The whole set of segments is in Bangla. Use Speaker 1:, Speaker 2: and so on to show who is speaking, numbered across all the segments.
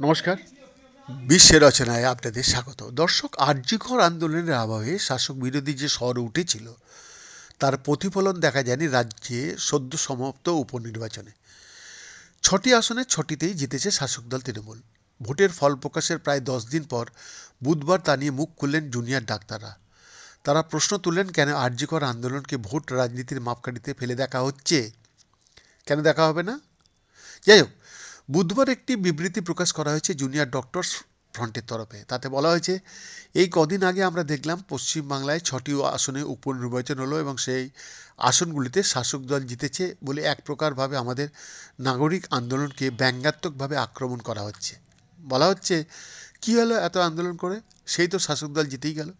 Speaker 1: নমস্কার। বিশ্বের রচনায় আপনাদের স্বাগত। দর্শক, আর্যিকর আন্দোলনের আবহে শাসক বিরোধী যে স্বর উঠেছিল, তার প্রতিফলন দেখা যায়নি রাজ্যে সদ্য সমাপ্ত উপনির্বাচনে। ছটি আসনে ছটিতেই জিতেছে শাসক দল তৃণমূল। ভোটের ফল প্রকাশের প্রায় দশ দিন পর বুধবার তা নিয়ে মুখ খুললেন জুনিয়র ডাক্তাররা। তারা প্রশ্ন তুললেন, কেন আর্যিকর আন্দোলনকে ভোট রাজনীতির মাপকাঠিতে ফেলে দেখা হচ্ছে? কেন দেখা হবে না? যাই হোক বুধবার একটি বিবৃতি প্রকাশ করা হয়েছে জুনিয়র ডক্টরস ফ্রন্টের তরফে। তাতে বলা হয়েছে, এই কদিন আগে আমরা দেখলাম পশ্চিমবাংলায় ছটি আসনে উপনির্বাচন হলো এবং সেই আসনগুলিতে শাসক দল জিতেছে বলে এক প্রকারভাবে আমাদের নাগরিক আন্দোলনকে ব্যঙ্গাত্মকভাবে আক্রমণ করা হচ্ছে। বলা হচ্ছে, কী হলো এত আন্দোলন করে? সেই তো শাসক দল জিতেই গেল।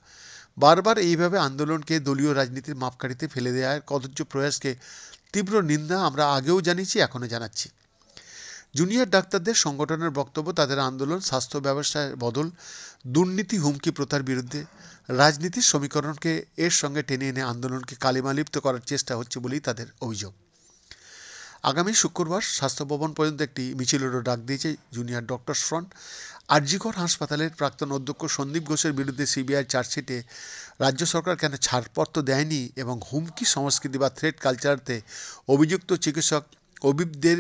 Speaker 1: বারবার এইভাবে আন্দোলনকে দলীয় রাজনীতির মাপকাঠিতে ফেলে দেওয়ার কদর্য প্রয়াসকে তীব্র নিন্দা আমরা আগেও জানিয়েছি, এখনও জানাচ্ছি। জুনিয়র ডাক্তারদের সংগঠনের বক্তব্য, তাদের আন্দোলন, স্বাস্থ্য ব্যবস্থায় বদল, দুর্নীতি, হুমকি, প্রথার বিরুদ্ধে রাজনীতির সমীকরণকে এর সঙ্গে টেনে এনে আন্দোলনকে কালিমালিপ্ত করার চেষ্টা হচ্ছে বলেই তাদের অভিযোগ। আগামী শুক্রবার স্বাস্থ্য ভবন পর্যন্ত একটি মিছিলেরও ডাক দিয়েছে জুনিয়র ডক্টরস ফ্রন্ট আরজিকর হাসপাতালের প্রাক্তন অধ্যক্ষ সন্দীপ ঘোষের বিরুদ্ধে সিবিআই চার্জশিটে রাজ্য সরকার কেন ছাড়পত্র দেয়নি এবং হুমকি, সংস্কৃতি বা থ্রেড কালচারতে অভিযুক্ত চিকিৎসক অবিবদের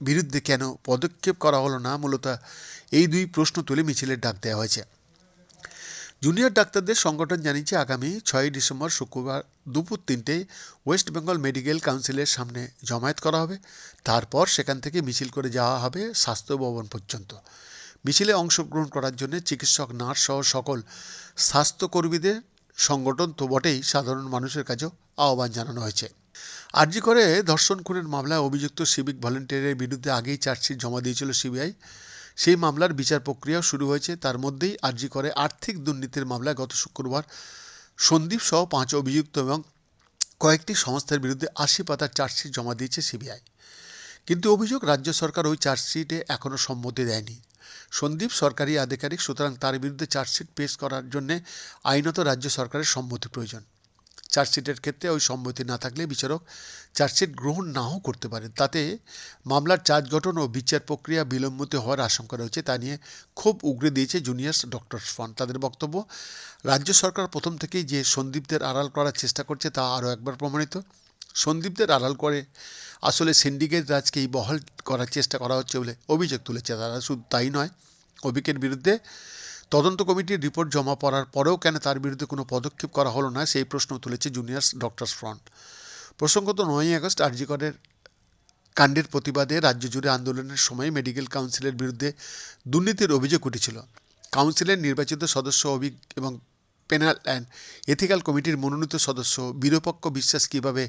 Speaker 1: বিরুদ্ধে কেন পদক্ষেপ করা হলো না, মূলত এই দুই প্রশ্ন তুলে মিছিলের ডাক দেওয়া হয়েছে। জুনিয়র ডাক্তারদের সংগঠন জানিয়েছে, আগামী ছয়ই ডিসেম্বর শুক্রবার দুপুর তিনটে ওয়েস্ট বেঙ্গল মেডিকেল কাউন্সিলের সামনে জমায়েত করা হবে। তারপর সেখান থেকে মিছিল করে যাওয়া হবে স্বাস্থ্য ভবন পর্যন্ত। মিছিলে অংশগ্রহণ করার জন্য চিকিৎসক, নার্স সহ সকল স্বাস্থ্যকর্মীদের সংগঠন তো বটেই, সাধারণ মানুষের কাছেও আহ্বান জানানো হয়েছে। আরজি করে ধর্ষণ খুনের মামলায় অভিযুক্ত সিভিক ভলেন্টিয়ারের বিরুদ্ধে আগেই চার্জশিট জমা দিয়েছিল সিবিআই। সেই মামলার বিচার প্রক্রিয়াও শুরু হয়েছে। তার মধ্যেই আরজি করে আর্থিক দুর্নীতির মামলায় গত শুক্রবার সন্দীপ সহ পাঁচ অভিযুক্ত এবং কয়েকটি সংস্থার বিরুদ্ধে আশি পাতার চার্জশিট জমা দিয়েছে সিবিআই। কিন্তু অভিযোগ রাজ্য সরকার ওই চার্জশিটে এখনও সম্মতি দেয়নি। সন্দীপ সরকারি আধিকারিক, সুতরাং তার বিরুদ্ধে চার্জশিট পেশ করার জন্য আইনত রাজ্য সরকারের সম্মতি প্রয়োজন। চার্জশিটের ক্ষেত্রে ওই সম্মতি না থাকলে বিচারক চার্জশিট গ্রহণ নাও করতে পারেন। তাতে মামলার চার্জ গঠন ও বিচার প্রক্রিয়া বিলম্বিত হওয়ার আশঙ্কা রয়েছে। তা নিয়ে খুব উগরে দিয়েছে জুনিয়র্স ডক্টরস ফান্ড তাদের বক্তব্য, রাজ্য সরকার প্রথম থেকেই যে সন্দীপদের আড়াল করার চেষ্টা করছে তা আরও একবার প্রমাণিত। সন্দীপদের আড়াল করে আসলে সিন্ডিকেট রাজকেই বহাল করার চেষ্টা করা হচ্ছে বলে অভিযোগ তুলেছে তারা। শুধু তাই নয়, অভিকের বিরুদ্ধে তদন্ত কমিটির রিপোর্ট জমা পড়ার পরেও কেন তার বিরুদ্ধে কোনো পদক্ষেপ করা হলো না, সেই প্রশ্ন তুলেছে জুনিয়র্স ডক্টরস ফ্রন্ট। প্রসঙ্গত নয়ই আগস্ট আরজিকরের কাণ্ডের প্রতিবাদে রাজ্য জুড়ে আন্দোলনের সময় মেডিকেল কাউন্সিলের বিরুদ্ধে দুর্নীতির অভিযোগ উঠেছিল। কাউন্সিলের নির্বাচিত সদস্য অভিক এবং পেনাল অ্যান্ড এথিক্যাল কমিটির মনোনীত সদস্য বীরপক্ষ বিশ্বাস কীভাবে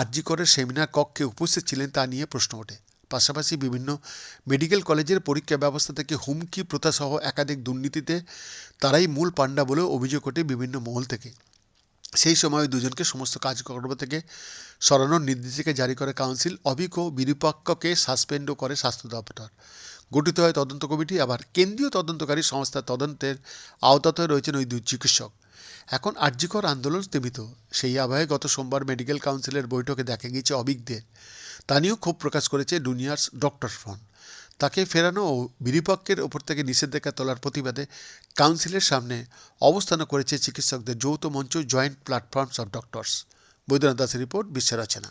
Speaker 1: আরজিকরের সেমিনার কক্ষে উপস্থিত ছিলেন তা নিয়ে প্রশ্ন ওঠে। পাশাপাশি বিভিন্ন মেডিকেল কলেজের পরীক্ষা ব্যবস্থা থেকে হুমকি, প্রথাসহ একাধিক দুর্নীতিতে তারাই মূল পাণ্ডা বলেও অভিযোগ ওঠে বিভিন্ন মহল থেকে। সেই সময় দুজনকে সমস্ত কাজকর্ম থেকে সরানোর নির্দেশিকা জারি করে কাউন্সিল। অভিক ও বিরূপাক্ষকে সাসপেন্ডও করে স্বাস্থ্য দপ্তর। গঠিত হয় তদন্ত কমিটি। আবার কেন্দ্রীয় তদন্তকারী সংস্থার তদন্তের আওতাতে রয়েছেন ওই দুই চিকিৎসক। এখন আর্যিকর আন্দোলন স্থিমিত সেই আবহে গত সোমবার মেডিকেল কাউন্সিলের বৈঠকে দেখা গিয়েছে অভিজ্ঞদের। তা নিয়েও ক্ষোভ প্রকাশ করেছে ডুনিয়ার্স ডক্টর ফ্রন্ট তাকে ফেরানো ও বিরিপক্ষের ওপর থেকে নিষেধাজ্ঞা তোলার প্রতিবাদে কাউন্সিলের সামনে অবস্থানও করেছে চিকিৎসকদের যৌথ মঞ্চ joint platforms of doctors. Baidyanath দাসের রিপোর্ট, বিশ্বের রচনা